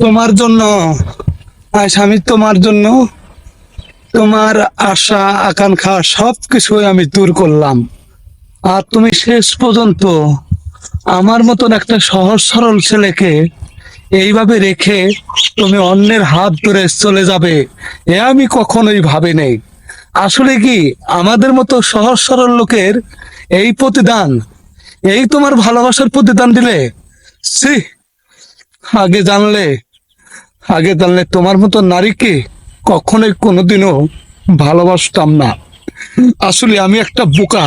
তোমার জন্য আমি তোমার জন্য, তোমার আশা, আকাঙ্ক্ষা সব কিছুই আমি দূর করলাম। আর তুমি শেষ পর্যন্ত আমার মতন একটা সহজ সরল ছেলেকে এইভাবে রেখে তুমি অন্যের হাত ধরে চলে যাবে, এ আমি কখনোই ভাবি নেই। আসলে কি, আমাদের মতো সহজ সরল লোকের এই প্রতিদান, এই তোমার ভালোবাসার প্রতিদান দিলে সি আগে জানলে আগে জানলে তোমার মতো নারীকে কখনোই কোনোদিনও ভালোবাসতাম না। আসলে আমি একটা বোকা।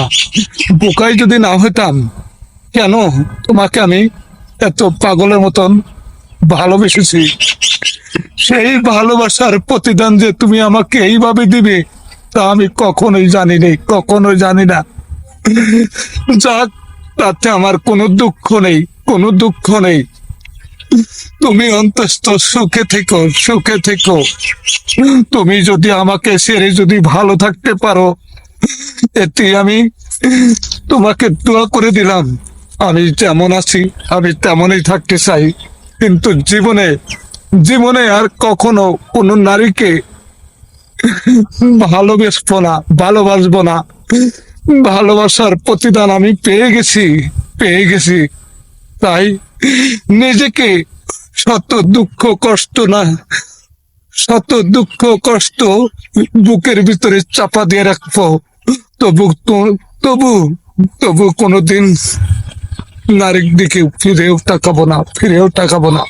বোকাই যদি না হইতাম কেন তোমাকে আমি এত পাগলের মতন ভালোবেসেছি? সেই ভালোবাসার প্রতিদান যে তুমি আমাকে এইভাবে দিবে, তা আমি কখনোই জানি নেই কখনোই জানি না। যাক, তাতে আমার কোনো দুঃখ নেই, কোনো দুঃখ নেই। তুমি অন্তস্থ, সুখে থেকো সুখে থেকো। তুমি যদি আমাকে ছেড়ে যদি ভালো থাকতে পারো, এতে আমি তোমাকে দোয়া করে দিলাম। আমি যেমন আছি, আমি তেমনই থাকতে চাই। কিন্তু জীবনে জীবনে আর কখনো কোনো নারীকে ভালোবাসবো না ভালোবাসবো না। ভালোবাসার প্রতিদান আমি পেয়ে গেছি পেয়ে গেছি। তাই নিজেকে শত দুঃখ, কষ্ট না, শত দুঃখ, কষ্ট বুকের ভিতরে চাপা দিয়ে রাখব। তবু তবু তবু কোনোদিন নারীর দিকে ফিরেও তাকাবো না, ফিরেও তাকাবো না।